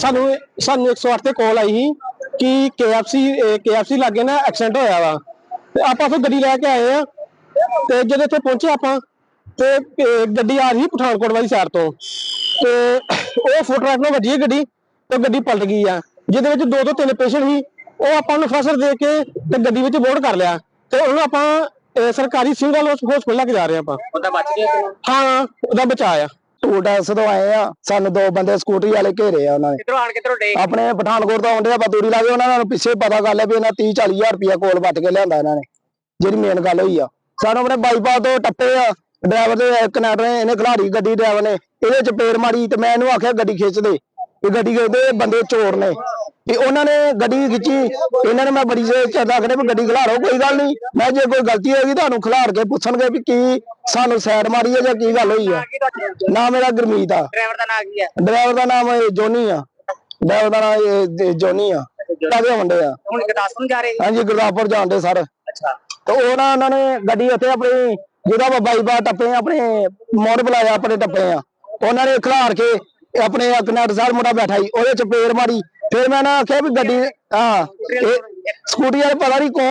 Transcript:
ਸਾਨੂੰ 108 ਤੇ ਕਾਲ ਆਈ ਸੀ ਕਿ KFC KFC ਲਾਗੇ ਨਾ ਐਕਸੀਡੈਂਟ ਹੋਇਆ ਵਾ। ਤੇ ਆਪਾਂ ਫਿਰ ਗੱਡੀ ਲੈ ਕੇ ਆਏ ਆ। ਤੇ ਜਦੋਂ ਇੱਥੇ ਪਹੁੰਚੇ ਆਪਾਂ ਤੇ ਗੱਡੀ ਆ ਰਹੀ ਪਠਾਨਕੋਟ ਵਾਲੀ ਸਾਈਡ ਤੋਂ। ਤੇ ਉਹ ਫੁੱਟ ਟਰੱਕ ਨਾਲ ਵੱਜੀ ਗੱਡੀ ਤੇ ਗੱਡੀ ਪਲਟ ਗਈ ਆ। ਜਿਹਦੇ ਵਿੱਚ ਦੋ ਤੋਂ ਤਿੰਨ ਪੇਸ਼ੈਂਟ ਸੀ। ਉਹ ਆਪਾਂ ਨੂੰ ਫਸਰ ਦੇ ਕੇ ਤੇ ਗੱਡੀ ਵਿੱਚ ਬੋਰਡ ਕਰ ਲਿਆ। ਤੇ ਉਹਨੂੰ ਆਪਾਂ ਸਰਕਾਰੀ ਸਿਵਲ ਹਸਪੀਟਲ ਲੈ ਕੇ ਜਾ ਰਹੇ ਆਪਾਂ। ਉਹਦਾ ਬਚ ਗਿਆ ਹਾਂ ਉਹਦਾ ਬਚਾਅ ਆ। ਟੂਲ ਟੈਕਸ ਤੋਂ ਆਏ ਆ ਸਾਨੂੰ ਦੋ ਬੰਦੇ ਸਕੂਟਰੀ ਵਾਲੇ ਘੇਰੇ ਆ ਉਹਨਾਂ ਨੇ। ਕਿੱਧਰੋਂ ਆਣ ਕਿੱਧਰੋਂ ਡੇ? ਆਪਣੇ ਪਠਾਨਕੋਟ ਤੋਂ ਆਉਂਦੇ ਆ ਬਦੂਰੀ ਲਾਗੇ ਉਹਨਾਂ ਨੂੰ ਪਿੱਛੇ ਪਤਾ ਕਰ ਲਿਆ ਵੀ ਇਹਨਾਂ 30 40 ਹਜ਼ਾਰ ਰੁਪਇਆ ਕੋਲ ਵੱਟ ਕੇ ਲਿਆਂਦਾ ਇਹਨਾਂ ਨੇ ਜਿਹੜੀ ਮੇਨ ਗੱਲ ਹੋਈ ਆ। ਸਾਨੂੰ ਆਪਣੇ ਬਾਈਪਾਸ ਤੋਂ ਟੱਪੇ ਆ ਡਰਾਈਵਰ ਦੇ ਕਨੈਕਟਰ ਨੇ ਇਹਨੇ ਖਿਲਾੜੀ ਗੱਡੀ ਡਰਾਈਵਰ ਨੇ ਇਹਦੇ ਚ ਪੇੜ ਮਾਰੀ ਤੇ ਮੈਂ ਇਹਨੂੰ ਆਖਿਆ ਗੱਡੀ ਖਿੱਚ ਦੇ। ਇਹ ਗੱਡੀ ਕਹਿੰਦੇ ਬੰਦੇ ਚੋਰ ਨੇ। ਤੇ ਉਹਨਾਂ ਨੇ ਗੱਡੀ ਖਿੱਚੀ ਇਹਨਾਂ ਨੇ ਮੈਂ ਬੜੀ ਜੇ ਚਰਦਾ ਕਰੇ ਵੀ ਗੱਡੀ ਖਿਲਾਰੋ ਕੋਈ ਗੱਲ ਨਹੀਂ। ਮੈਂ ਜੇ ਕੋਈ ਗਲਤੀ ਹੋਏਗੀ ਤੁਹਾਨੂੰ ਖਿਲਾਰ ਕੇ ਪੁੱਛਣਗੇ ਵੀ ਕੀ ਸਾਨੂੰ ਸਾਈਡ ਮਾਰੀ ਹੈ ਜਾਂ ਕੀ ਗੱਲ ਹੋਈ ਕੀ ਤੁਹਾਡਾ? ਨਾ ਮੇਰਾ ਗੁਰਮੀਤ ਆ। ਡਰਾਈਵਰ ਦਾ ਕੀ ਹੈ ਡਰਾਈਵਰ ਦਾ ਨਾਮ ਇਹ ਜੋਨੀ ਆ। ਡਰਾਈਵਰ ਦਾ ਨਾਮ ਜੋਨੀ ਆ। ਕਾਦੇ ਹੁੰਦੇ ਆ। ਹੁਣ ਗੁਰਦਾਸਪੁਰ ਜਾ ਰਹੇ ਹਾਂਜੀ ਗੁਰਦਾਸਪੁਰ ਜਾਂਦੇ ਸਰ। ਅੱਛਾ। ਤੇ ਉਹ ਨਾ ਉਹਨਾਂ ਨੇ ਗੱਡੀ ਉੱਥੇ ਆਪਣੀ ਜਿਹਦਾ ਬਾਈ ਬਾ ਟੱਪੇ ਆਪਣੇ ਮੋੜ ਬੁਲਾਇਆ ਆਪਣੇ ਟੱਪੇ ਆ। ਉਹਨਾਂ ਨੇ ਖਿਲਾਰ ਕੇ ਆਪਣੇ ਕਨੈਕਟ ਸਾਲ ਮੁੰਡਾ ਬੈਠਾ ਸੀ, ਉਹਦੇ ਚ ਪੇੜ ਮਾਰੀ, ਫਿਰ ਮੈਂ ਨਾ ਆਖਿਆ ਵੀ ਗੱਡੀ, ਹਾਂ, ਇਹ ਸਕੂਟੀ ਵਾਲੇ ਪਤਾ ਨਹੀਂ ਕੌਣ